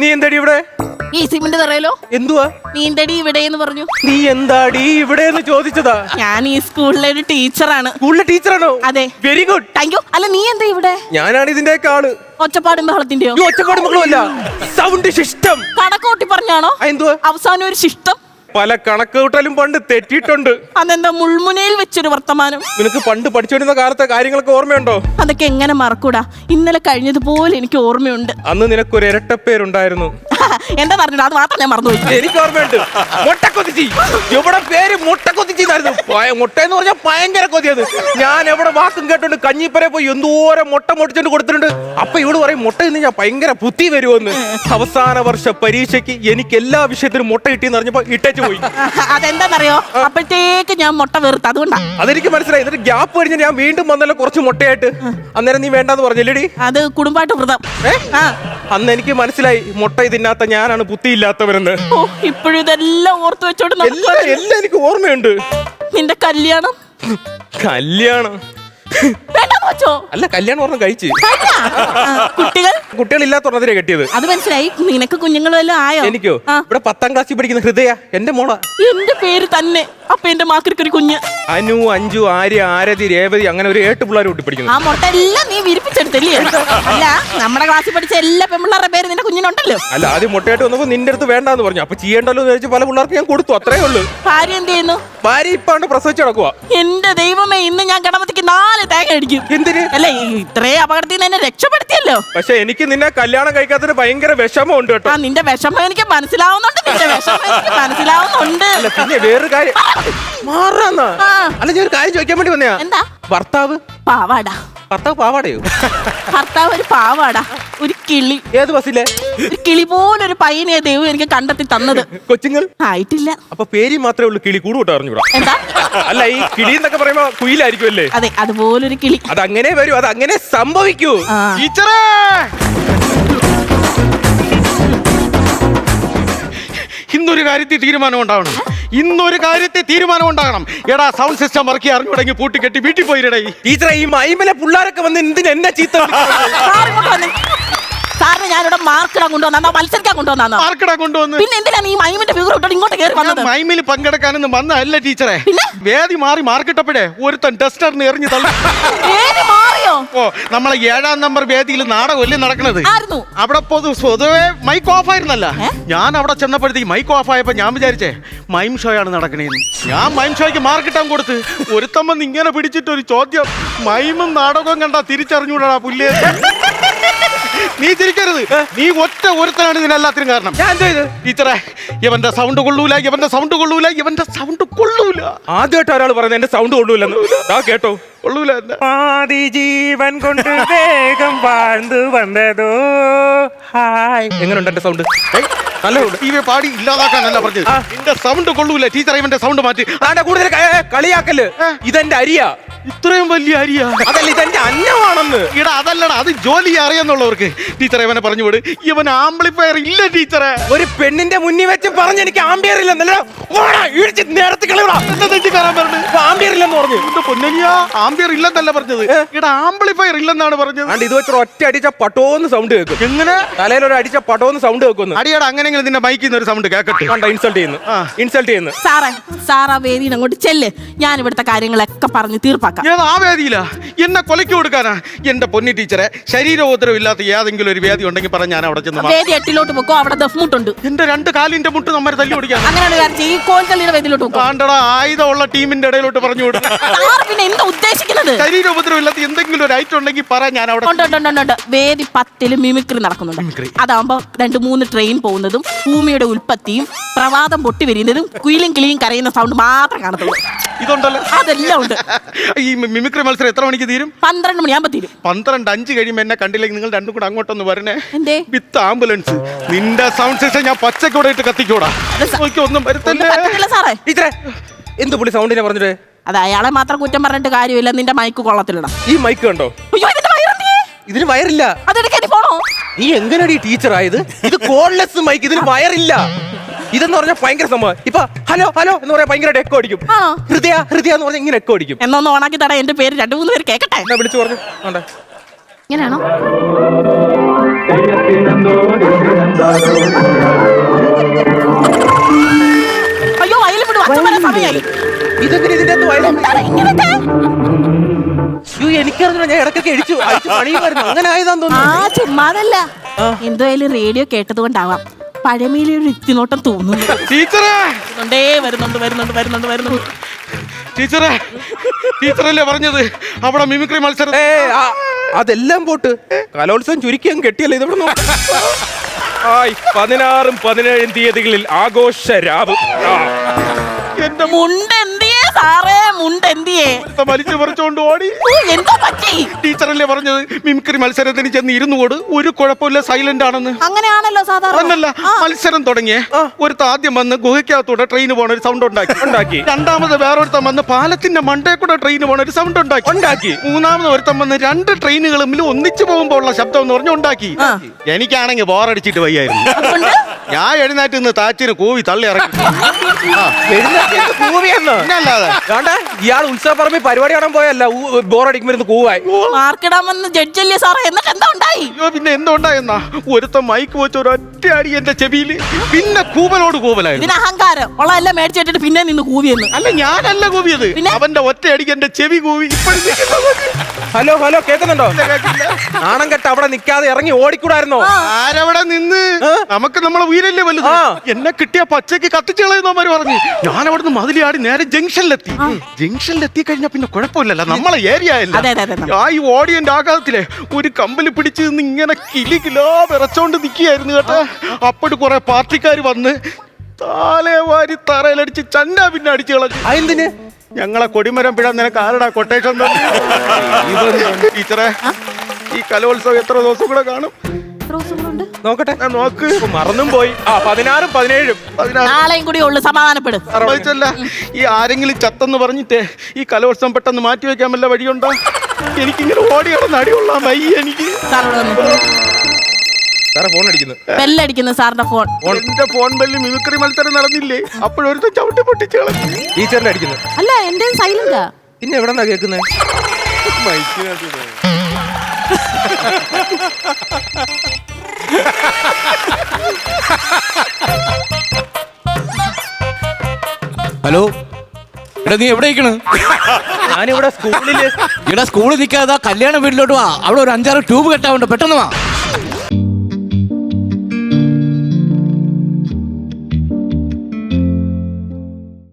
നീ എന്താടി ഇവിടെ? ഈ സിമന്റ് തറയലോ? എന്തുവാ? നീന്തടി ഇവിടെ എന്ന് പറഞ്ഞു? നീ എന്താടി ഇവിടെ എന്ന് ചോദിച്ചതാ? ഞാൻ ഈ സ്കൂളിലെ ഒരു ടീച്ചറാണ്. സ്കൂളിലെ ടീച്ചറാണോ? അതെ. വെരി ഗുഡ് താങ്ക് യു അല്ല നീ എന്താ ഇവിടെ? ഞാനാണ് ഇതിന്റെ കാൾ ഒച്ചപ്പാടും ബഹളത്തിന്റെയോ? ഒച്ചപ്പാടും ബഹളമല്ല സൗണ്ട് സിസ്റ്റം കണക്കൂട്ടി പറഞ്ഞാണോ? എന്തുവാ? അവസാനം ഒരു ശിഷ്ടം. പല കണക്കുകൂട്ടലും പണ്ട് തെറ്റിയിട്ടുണ്ട്. അതെന്താ മുൾമുനയിൽ വെച്ചൊരു വർത്തമാനം? നിനക്ക് പണ്ട് പഠിച്ചുകൊണ്ടിരുന്ന കാലത്തെ കാര്യങ്ങളൊക്കെ ഓർമ്മയുണ്ടോ? അതൊക്കെ എങ്ങനെ മറക്കൂടാ? ഇന്നലെ കഴിഞ്ഞതുപോലെ എനിക്ക് ഓർമ്മയുണ്ട്. അന്ന് നിനക്കൊരു ഇരട്ടപ്പേരുണ്ടായിരുന്നു. എന്താ പറഞ്ഞിട്ട് അത് മാത്രം ഞാൻ മറന്നുപോയി. എനിക്ക് ഓർമ്മയുണ്ട്. മുട്ടക്കൊതിച്ചി. ഇവിടെ പേര് മുട്ടക്കൊതിച്ചി എന്നായിരുന്നു മുട്ട എന്ന് പറഞ്ഞാൽ ഭയങ്കര കൊതിയത്. ഞാൻ എവിടെ വാക്കും കേട്ടുണ്ട് കഞ്ഞിപ്പരെ പോയി എന്തോരം മുട്ട മുട്ടിച്ചോണ്ട് കൊടുത്തിട്ടുണ്ട്. അപ്പൊ ഇവിടെ പറയും മുട്ട ഇന്ന് ഞാൻ ഭയങ്കര ബുദ്ധി വരുമെന്ന്. അവസാന വർഷ പരീക്ഷയ്ക്ക് എനിക്ക് എല്ലാ വിഷയത്തിനും മുട്ട കിട്ടിയെന്ന് അറിഞ്ഞപ്പോ ഇട്ടേച്ചു പോയി. അതെന്താന്നറിയോ? അപ്പോഴത്തേക്ക് ഞാൻ മുട്ട വെറുത്ത്. അതുകൊണ്ടാ. അതെനിക്ക് മനസ്സിലായി. എന്നിട്ട് ഗ്യാപ്പ് കഴിഞ്ഞ് ഞാൻ വീണ്ടും വന്നല്ലോ കുറച്ച് മുട്ടയായിട്ട്. അന്നേരം നീ വേണ്ടാന്ന് പറഞ്ഞല്ലേടി? അത് കുടുംബായിട്ട് വ്രതം. അന്ന് എനിക്ക് മനസ്സിലായി മുട്ട ഇതിനകത്ത ഞാനാണ് ബുദ്ധിയില്ലാത്തവരെന്ന്. ഓ ഇപ്പോഴും ഇതെല്ലാം ഓർത്ത് വെച്ചോണ്ട് എല്ലാം എനിക്ക് ഓർമ്മയുണ്ട്. നിന്റെ കല്യാണം? കല്യാണം? വേണ്ടെന്ന് വെച്ചോ അല്ല കല്യാണം പറഞ്ഞ കഴിച്ച്. കഴിഞ്ഞാ? ആ, കുട്ടികൾ? കുട്ടികളില്ലാത്തതിനെ കെട്ടിയത്. അത് മനസ്സിലായി. നിനക്ക് കുഞ്ഞുങ്ങളെല്ലാം ആയോ? എനിക്കോ? ആ, ഇവിടെ പത്താം ക്ലാസ്സിൽ പഠിക്കുന്ന ഹൃദയ എന്റെ മോള. എന്റെ പേര് തന്നെ. അപ്പൊ എന്റെ മാക്കിരിക്ക് ഒരു കുഞ്ഞ്. അനു അഞ്ചു ആര്യ ആരതി രേവതി അങ്ങനെ ഒരു ഏട്ട് പിള്ളേർ കൂട്ടി പഠിക്കുന്നു. ആ മുട്ട എല്ലാം നീ വിരിപ്പിച്ചെടുത്തല്ലേ? അല്ല നമ്മുടെ ക്ലാസ്സിൽ പഠിച്ച എല്ലാ പെൺപിള്ളേരുടെ പേര് നിന്റെ കുഞ്ഞിനുണ്ടല്ലോ. അല്ല ആദ്യം മുട്ടയായിട്ട് വന്നപ്പോ നിന്റെ അടുത്ത് വേണ്ടാന്ന് പറഞ്ഞു. അപ്പൊ ചെയ്യേണ്ടല്ലോ എന്ന് വെച്ച് പല പിള്ളേർക്ക് ഞാൻ കൊടുത്തു അത്രേ ഉള്ളൂ. ഭാര്യ എന്ത് ചെയ്യുന്നു? ഭാര്യ ഇപ്പാണ്ട് പ്രസവിച്ച് കിടക്കുക എന്റെ ദൈവമേ ഇന്ന് ഞാൻ ഗണപതിക്ക് നാല് തേങ്ങ അടിക്കും. എന്തിന്? അല്ല ഇത്രേ അപകടത്തിൽ നിന്ന് എന്നെ രക്ഷപ്പെടുത്തിയല്ലോ. പക്ഷെ എനിക്ക് നിന്നെ കല്യാണം കഴിക്കാത്തതിന് ഭയങ്കര വിഷമമുണ്ട് കേട്ടോ. ആ നിന്റെ വിഷമം എനിക്ക് മനസ്സിലാവുന്നുണ്ട് നിന്റെ വിഷമം എനിക്ക് മനസ്സിലാവുന്നുണ്ട്. അല്ല പിന്നെ വേറൊരു കാര്യം. മാറാന്നാ. ആ. അല്ല ഞാൻ ഒരു കാര്യം ചോദിക്കാൻ വേണ്ടി വന്നയാ. എന്താ? ഭർത്താവ്? പാവാടാ. ഭർത്താവ് പാവാടയോ? ഭർത്താവ് ഒരു പാവാടാ. ഒരു കിളി. ഏത് ബസ്സിലെ? ഒരു കിളി പോലൊരു പയ്യനെ ദൈവം എനിക്ക് കണ്ടെത്തി തന്നത്. കൊച്ചുങ്ങൾ? ആയിട്ടില്ല. അപ്പൊ പേര് മാത്രമേ ഉള്ളൂ കിളി കൂടുകൂട്ട അറിഞ്ഞൂടാ എന്താ? അല്ല ഈ കിളി എന്നൊക്കെ പറയുമ്പോ കുയിലായിരിക്കും അല്ലേ അതെ അതുപോലൊരു കിളി. അത് അങ്ങനെ വരൂ അത് അങ്ങനെ സംഭവിക്കൂ. ആ. ടീച്ചറേ! ഇന്നൊരു കാര്യത്തിൽ തീരുമാനം ഉണ്ടാവണം ഇന്നൊരു കാര്യത്തിൽ തീരുമാനം ഉണ്ടാകണം. എടാ സൗണ്ട് സിസ്റ്റം വർക്ക് അറിഞ്ഞുടങ്ങി പൂട്ടിക്കെട്ടി വീട്ടിൽ പോയിരടേ. ടീച്ചറെ ഈ മൈമലെ പിള്ളേരൊക്കെ വന്ന് എന്തിന് എന്നെ ചീത്ത വിളിക്കുന്നത്? സാർ ഇങ്ങോട്ട് വന്നേ. സാറിന് ഞാനിവിടെ മാർക്കിടാൻ കൊണ്ടുവന്നാ. മത്സരിക്കാൻ കൊണ്ടുവന്നാ മാർക്കടാ കൊണ്ടുവന്ന്. പിന്നെ എന്തിനാ നീ മൈമിന്റെ ഫിഗർ ഇട്ടോണ്ട് ഇങ്ങോട്ട് കയറി വന്നത്? മൈമിൽ പങ്കെടുക്കാനൊന്നും വന്നല്ല ടീച്ചറെ? വേദി മാറി മാർക്കിട്ടപ്പോഴേ ഒരുത്തൻ ടെസ്റ്ററിന് എറിഞ്ഞു തള്ളി. ഓ നമ്മളെ ഏഴാം നമ്പർ വേദിയിൽ നാടകമല്ലേ നടക്കണത്? ആയിരുന്നു. അവിടെ പൊതു പൊതുവെ മൈക്ക് ഓഫ് ആയിരുന്നല്ല. ഞാൻ അവിടെ ചെന്നപ്പോഴത്തേക്ക് മൈക്ക് ഓഫ് ആയപ്പോ ഞാൻ വിചാരിച്ചേ മൈം ഷോ ആണ് നടക്കണേന്ന്. ഞാൻ മൈം ഷോയ്ക്ക് മാർക്കിട്ടാൻ കൊടുത്ത് ഒരുത്തമ്മ ഇങ്ങനെ പിടിച്ചിട്ട് ഒരു ചോദ്യം മൈമും നാടകവും കണ്ടാ തിരിച്ചറിഞ്ഞൂടാ പുല്ലേ. നീ തിരിക്കരുത് നീ ഒറ്റ ഒരുത്തനാണ് ഇതിനെല്ലാത്തിനും കാരണം. ഞാൻ എന്ത് ചെയ്ത്? ടീച്ചറെ ഇവന്റെ സൗണ്ട് കൊള്ളൂല ഇവന്റെ സൗണ്ട് കൊള്ളൂല ഇവന്റെ സൗണ്ട് കൊള്ളൂല. ആദ്യമായിട്ട് ഒരാൾ പറയുന്നത് എന്റെ സൗണ്ട് കൊള്ളൂല കേട്ടോ. ആദി ജീവൻ കൊണ്ട് വേഗം വാഴ്ന്നു വന്നതോ. ഹായ്. എങ്ങനെയുണ്ട് എന്റെ സൗണ്ട് നല്ല ടീവി പാടി ഇല്ലാതാക്കാനല്ല പറഞ്ഞത്. എന്റെ സൗണ്ട് കൊള്ളൂല. ടീച്ചർ ഇവന്റെ സൗണ്ട് മാറ്റി. ആണ്ട കൂടുതൽ കളിയാക്കൽ. ഇതെന്റെ അരിയാ. ഇത്രയും വലിയ അരിയാ. അതല്ല ഇതെന്റെ അന്നമാണെന്ന്. ഇടാ അതല്ലടാ അത് ജോലി അറിയാന്നുള്ളവർക്ക്. ടീച്ചറെ ഇവനെ പറഞ്ഞു വിട്. ഇവൻ ആംപ്ലിഫയർ ഇല്ല ടീച്ചറെ ഒരു പെണ്ണിന്റെ മുന്നിൽ വെച്ച് പറഞ്ഞ് എനിക്ക് ആംബിയർ ഇല്ലെന്നല്ല? ഓടാ ഇഴിച്ച് നേരത്തെ കളിയടാ ആംബിയർ ഇല്ലെന്ന് പറഞ്ഞു. പൊന്നലിയാ ആംബിയർ ഇല്ലെന്നല്ല പറഞ്ഞത്. ഇവിടെ ആംപ്ലിഫയർ ഇല്ലെന്നാണ് പറഞ്ഞത്. അണ്ട് ഇത് വെച്ചൊരു ഒറ്റ അടിച്ച പട്ടോന്ന് സൗണ്ട് കേൾക്കും. എങ്ങനെ? തലയിൽ ഒരു അടിച്ച പട്ടോന്ന് സൗണ്ട് കേൾക്കുന്നു. അടിയടാ അങ്ങനെങ്കിലും നിന്റെ മൈക്കിൽ നിന്ന് ഒരു സൗണ്ട് കേൾക്കട്ടെ കണ്ട ഇൻസൾട്ട് ചെയ്യുന്നു. ഇൻസൾട്ട് ചെയ്യുന്നു. സാറേ സാറാ വേദിയിൽ അങ്ങോട്ട് ചെല്ല്. ഞാൻ ഇവിടുത്തെ കാര്യങ്ങളൊക്കെ പറഞ്ഞ് തീർപ്പാക്കാം. ഞാൻ ആ വേദിയിലാ? എന്നെ കൊലയ്ക്ക് കൊടുക്കാനാ? എന്റെ പൊന്നി ടീച്ചറെ ശരീരോപദ്രവമില്ലാത്ത ഏതെങ്കിലും ഒരു വേദി ഉണ്ടെങ്കിൽ പറഞ്ഞ ഞാൻ അവിടെ ചെന്ന് വേദി എട്ടിലോട്ട് പൊക്കോ അവിടെ ദഫ്മുട്ടുണ്ട് എന്റെ രണ്ട് കാലിന്റെ മുട്ട് നമ്മരെ തല്ലി ഓടിക്കാൻ. അങ്ങനെയാണ് ഈ കോൽത്തള്ളിയുടെ വേദിയിലോട്ട് പൊക്കോ. കാണ്ടടാ ആയുധമുള്ള ടീമിന്റെ ഇടയിലോട്ട് പറഞ്ഞു വിടും ആർ പിന്നെ എന്താ ഉദ്ദേശിക്കുന്നത്? ശരീരോപദ്രവമില്ലാത്ത എന്തെങ്കിലും ഒരു ഐറ്റം ഉണ്ടെങ്കിൽ പറ ഞാൻ അവിടെ ഉണ്ട് ഉണ്ട് ഉണ്ട് ഉണ്ട്. വേദി പത്തിൽ മിമിക്രി നടക്കുന്നുണ്ട്. മിമിക്രി. അതാകുമ്പോ രണ്ട് മൂന്ന് ട്രെയിൻ പോകുന്നതും ഭൂമിയുടെ ഉൽപ്പത്തിയും പ്രവാദം പൊട്ടി വരുന്നതും കുയിലും കിളിയും കരയുന്ന സൗണ്ട് മാത്രം കാണത്തുള്ളൂ. ഇതുണ്ടല്ലോ. അതെല്ലാം ഉണ്ട്. ഈ മിമിക്രി മത്സരം എത്ര മണിക്ക് തീരും? പന്ത്രണ്ട് മണിയാകുമ്പോ തീരും. പന്ത്രണ്ട് അഞ്ച് കഴിയുമ്പോ എന്നെ കണ്ടില്ലെങ്കിൽ നിങ്ങൾ രണ്ടും കൂടെ അങ്ങോട്ടൊന്ന് വരണേ. എന്തേ? With ambulance. നിന്റെ സൗണ്ട് സിസ്റ്റം ഞാൻ പച്ചക്കൂടെ ഇട്ട് കത്തിക്കൂടാ. നോക്കി ഒന്നും ഒന്നും വരുത്തല്ലേ? പറ്റത്തില്ല സാറേ. ടീച്ചറെ എന്ത് പുള്ളി സൗണ്ടിനെ പറഞ്ഞിട്ട്? അത് അയാളെ മാത്രം കുറ്റം പറഞ്ഞിട്ട് കാര്യമില്ല. നിന്റെ മൈക്ക് കൊള്ളത്തിലിടാം. ഈ മൈക്ക് കണ്ടോ? അയ്യോ ഇതിന്റെ ഇതിന് വയറില്ല. അതെടുക്കാൻ പോണോ? നീ എങ്ങനെയാണ് ഈ ടീച്ചർ ആയത്? ഇത് കോൾലെസ് മൈക്ക് ഇതിന് വയറില്ല. ഇതെന്ന് പറഞ്ഞാൽ ഭയങ്കര സംഭവം. ഇപ്പൊ ഹലോ ഹലോ എന്ന് പറയാൻ ഭയങ്കര എക്കോ അടിക്കും. ആ ഹൃദയ ഹൃദയ എന്ന് പറഞ്ഞാൽ ഇങ്ങനെ എക്കോ അടിക്കും. എന്നൊന്ന് ഓണാക്കി തടാ എന്റെ പേര് രണ്ടു മൂന്ന് പേര് കേക്കട്ടെ? എന്നാ വിളിച്ചു പറഞ്ഞു. വേണ്ട ഇങ്ങനെയാണോ? അയ്യോ വയലിൽ വിടും. അച്ഛൻ വരാൻ സമയമായി ഇതെങ്ങനെ ഇതിന്റെ അകത്ത് അയ്യോ എനിക്കറിഞ്ഞില്ല ഞാൻ ഇടക്കൊക്കെ അടിച്ചു അടിച്ചു പണിയുമായിരുന്നു. അങ്ങനെ ആയതാന്ന് ആ തോന്നുന്നു ചുമ്മാതല്ല എന്തായാലും റേഡിയോ കേട്ടത് കൊണ്ടാവാം പഴമയിലെ ഒരു ഇത്തിനോട്ടം തോന്നുന്നു. ടീച്ചറേ! വരുന്നുണ്ടേ വരുന്നുണ്ട് വരുന്നുണ്ട് വരുന്നുണ്ട് വരുന്നുണ്ട്. ടീച്ചറേ ടീച്ചറല്ലേ പറഞ്ഞത്? അവിടെ മിമിക്രി മത്സരം ഏ അതെല്ലാം പോട്ട്. കലോത്സവം ചുരുക്കിയും കെട്ടിയല്ലേ ഇതെവിടെ നോക്ക്. ആയ് പതിനാറും പതിനേഴും തീയതികളിൽ ആഘോഷ രാവ് ആ. എന്റെ മുണ്ട് സാറേ മുണ്ട് എന്തിയേ? വലിച്ചു പറിച്ചോണ്ട് ഓടി. ഓ, പറ്റി? ടീച്ചറല്ലേ പറഞ്ഞത് മിമിക്രി മത്സരത്തിന് ചെന്ന് ഇരുന്നു കൂട് ഒരു കുഴപ്പമില്ല സൈലന്റ് ആണെന്ന്. അങ്ങനെയാണല്ലോ സാധാരണ. മത്സരം തുടങ്ങിയേ. ഒരുത്ത ആദ്യം വന്ന് ഗുഹയ്ക്കകത്തൂടെ ട്രെയിൻ പോണ ഒരു സൗണ്ട് ഉണ്ടാക്കി. ഉണ്ടാക്കി. രണ്ടാമത് വേറൊരുത്തൻ വന്ന് പാലത്തിന്റെ മണ്ടേ കൂടെ ട്രെയിൻ പോണ ഒരു സൗണ്ട് ഉണ്ടാക്കി. ഉണ്ടാക്കി. മൂന്നാമത് ഒരുത്തം വന്ന് രണ്ട് ട്രെയിനുകളും ഒന്നിച്ചു പോകുമ്പോൾ ഉള്ള ശബ്ദം എന്ന് പറഞ്ഞു ഉണ്ടാക്കി. എനിക്കാണെങ്കിൽ ബോറടിച്ചിട്ട് വയ്യായിരുന്നു. ഞാൻ എഴുന്നേറ്റ് നിന്ന് താച്ചിന് കൂവി തള്ളി ഇറങ്ങി ആ, എഴുന്നേറ്റ് എന്ത് കൂവിയെന്ന്? വേണ്ട? ഇയാൾ പരിപാടി കാണാൻ പോയല്ല ബോറടിക്കുമ്പോൾ കൂവായി. മാർക്കിടാൻ വന്ന് ജഡ്ജല്ലേ സാറേ? എന്നിട്ട് എന്താ ഉണ്ടായി? അയ്യോ പിന്നെ എന്തുണ്ടായെന്നാ? ഒരുത്തൻ മൈക്ക് വെച്ച് ഒരൊറ്റ അടി എന്റെ ചെവിയിൽ. പിന്നെ കൂവലോട് കൂവലായിരുന്നു. ഇതിന് അഹങ്കാരം. മേടിച്ചിട്ടിട്ട് പിന്നെ നിന്ന് കൂവിയെന്ന്. അല്ല ഞാനല്ല കൂവിയത്? അവന്റെ ഒറ്റ അടിക്ക് എന്റെ ചെവി കൂവി. ഹലോ ഹലോ കേൾക്കുന്നുണ്ടോ? നാണം കെട്ട് അവിടെ നിൽക്കാതെ ഇറങ്ങി ഓടിക്കൂടായിരുന്നോ? ആരവിടെ നിന്ന്? നമുക്ക് നമ്മളെ ഉയരല്ലേ വലുത്? എന്നെ കിട്ടിയ പച്ചയ്ക്ക് കത്തിച്ചു കളയുന്നവര് പറഞ്ഞു. ഞാൻ അവിടുന്ന് മതിലിയാടി നേരെ ജംഗ്ഷനിലെത്തി. ജംഗ്ഷനിലെത്തി കഴിഞ്ഞാ പിന്നെ കുഴപ്പമില്ലല്ലോ. നമ്മളെ ഏരിയ അതെ, അതെ, അതെ. ആ ഈ ഓടിയന്റെ ആകാശത്തിലെ ഒരു കമ്പൽ പിടിച്ച് നിന്ന് ഇങ്ങനെ കിലി കിലോ വിറച്ചോണ്ട് നിൽക്കുകയായിരുന്നു കേട്ടോ. അപ്പോഴും കുറെ പാർട്ടിക്കാർ വന്ന് താലേ വാരി തറയിലടിച്ച് ചന്ന പിന്നെ അടിച്ചു കളഞ്ഞു. അതെന്തിന് ഞങ്ങളെ കൊടിമരം പിഴ നിനക്ക് ആരടാ കൊട്ടേഷൻ ടീച്ചറെ ഈ കലോത്സവം എത്ര ദിവസം കൂടെ കാണും? നോക്കട്ടെ. നോക്ക്. ഇപ്പൊ മറന്നും പോയി. ആ പതിനാറും പതിനേഴും. നാളെയും കൂടി ഉള്ളു സമാധാനപ്പെടും. സംഭവിച്ചല്ല ഈ ആരെങ്കിലും ചത്തെന്ന് പറഞ്ഞിട്ടേ ഈ കലോത്സവം പെട്ടെന്ന് മാറ്റി വെക്കാൻ വല്ല വഴിയുണ്ടോ? എനിക്കിങ്ങനെ ഓടി കിടന്ന് അടികൊള്ളാൻ വയ്യ എനിക്ക്. സാറേ ഫോൺ അടിക്കുന്നു. ബെല്ലടിക്കുന്നു സാറിന്റെ ഫോൺ. എന്റെ ഫോൺ ബെല്ല് മിമിക്രി മത്സരം നടന്നില്ലേ? അപ്പോഴൊരുത്ത ചവിട്ടി പൊട്ടിച്ച് കളഞ്ഞു. ടീച്ചറിന്റെ അടിക്കുന്നു. അല്ല എന്റെ സൈലന്റാ പിന്നെ എവിടെന്നാ കേൾക്കുന്നത് ഹലോ? എടാ നീ എവിടെ ഇരിക്കണ്? ഞാനിവിടെ സ്കൂളിൽ ഇവിടെ സ്കൂളിൽ നിൽക്കാതെ കല്യാണ വീട്ടിലോട്ട് വാ. അവിടെ ഒരു അഞ്ചാറ് ട്യൂബ് കെട്ടാവുണ്ട് പെട്ടെന്ന് വാ.